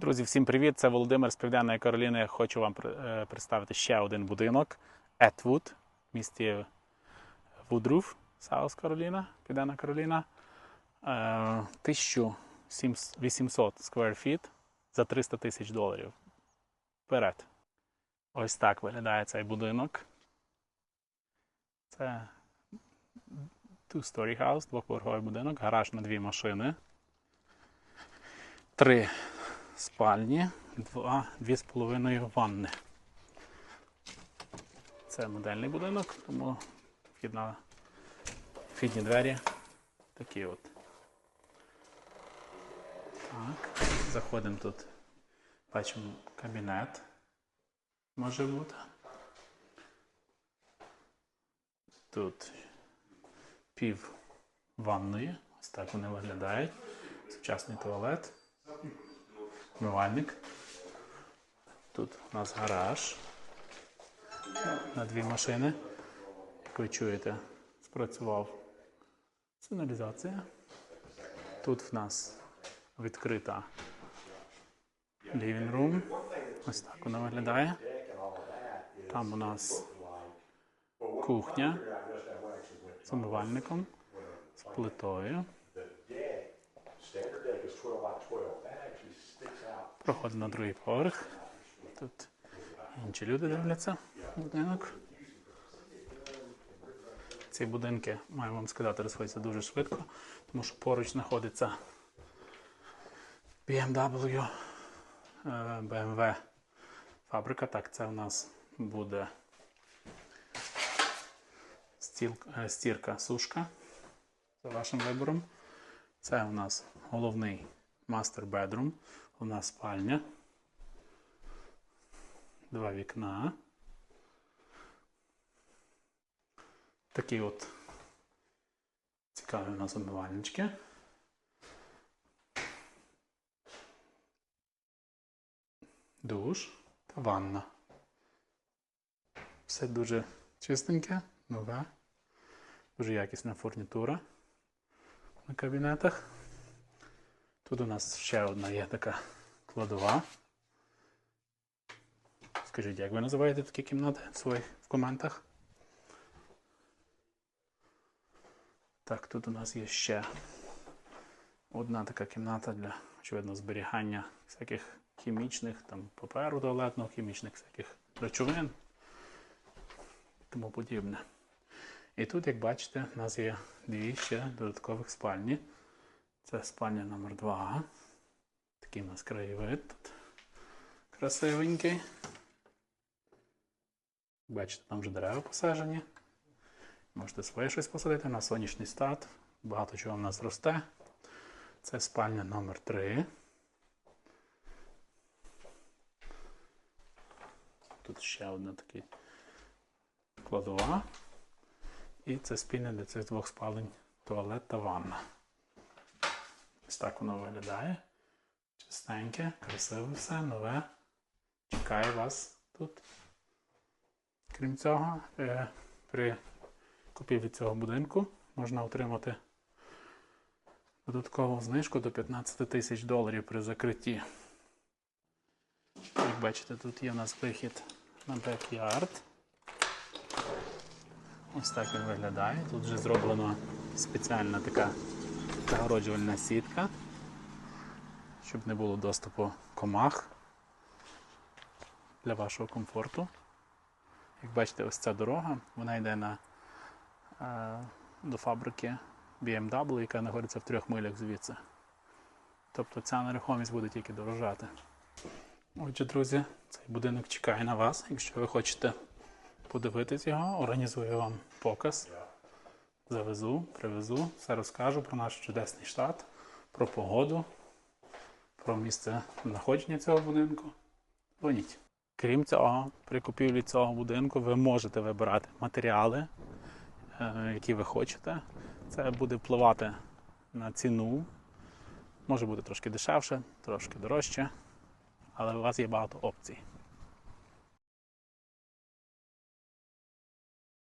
Друзі, всім привіт! Це Володимир з Південної Кароліни. Хочу вам е, представити ще один будинок Етвуд в місті Вудруф, Саус Кароліна, Південна Кароліна. Е, 1800 square feet за 300 тисяч доларів. Вперед. Ось так виглядає цей будинок. Це two-story house, двоповерховий будинок, гараж на дві машини. Три спальні, два, дві з половиною ванни. Це модельний будинок, тому вхідна, вхідні двері такі от. Так, заходимо тут, бачимо кабінет. Може бути. Тут пів ванної. Ось так вони виглядають. Сучасний туалет. Мивальник. Тут у нас гараж на дві машини. Як ви чуєте, спрацював сигналізація. Тут в нас відкрита living room. Ось так вона виглядає. Там у нас кухня з умивальником, з плитою. Проходимо на другий поверх. Тут інші люди дивляться будинок. Ці будинки, маю вам сказати, розходяться дуже швидко, тому що поруч знаходиться BMW, е, BMW фабрика. Так, це у нас буде е, стірка сушка за вашим вибором. Це у нас головний мастер бедрум, головна спальня. Два вікна. Такі от цікаві у нас умивальнички. Душ та ванна. Все дуже чистеньке, нове, дуже якісна фурнітура на кабінетах. Тут у нас ще одна є така кладова. Скажіть, як ви називаєте такі кімнати в своїх в коментах? Так, тут у нас є ще одна така кімната для, очевидно, зберігання всяких хімічних, там, паперу туалетного, хімічних всяких речовин і тому подібне. І тут, як бачите, у нас є дві ще додаткових спальні. Це спальня номер 2. Такий у нас краєвид тут. Красивенький. Бачите, там вже дерева посаджені. Можете своє щось посадити на сонячний стат. Багато чого в нас росте. Це спальня номер 3. Тут ще одна така кладова. І це спільне для цих двох спалень туалет та ванна. Ось так воно виглядає. Чистеньке, красиве все, нове. Чекає вас тут. Крім цього, е, при купівлі цього будинку можна отримати додаткову знижку до 15 тисяч доларів при закритті. Як бачите, тут є у нас вихід на бек-ярд. Ось так він виглядає. Тут вже зроблена спеціальна така загороджувальна сітка, щоб не було доступу комах для вашого комфорту. Як бачите, ось ця дорога, вона йде на, е, до фабрики BMW, яка знаходиться в трьох милях звідси. Тобто ця нерухомість буде тільки дорожати. Отже, друзі, цей будинок чекає на вас. Якщо ви хочете подивитись його, організую вам показ. Завезу, привезу, все розкажу про наш чудесний штат, про погоду, про місце знаходження цього будинку. Дзвоніть. Крім цього, при купівлі цього будинку ви можете вибирати матеріали, е, які ви хочете. Це буде впливати на ціну. Може бути трошки дешевше, трошки дорожче, але у вас є багато опцій.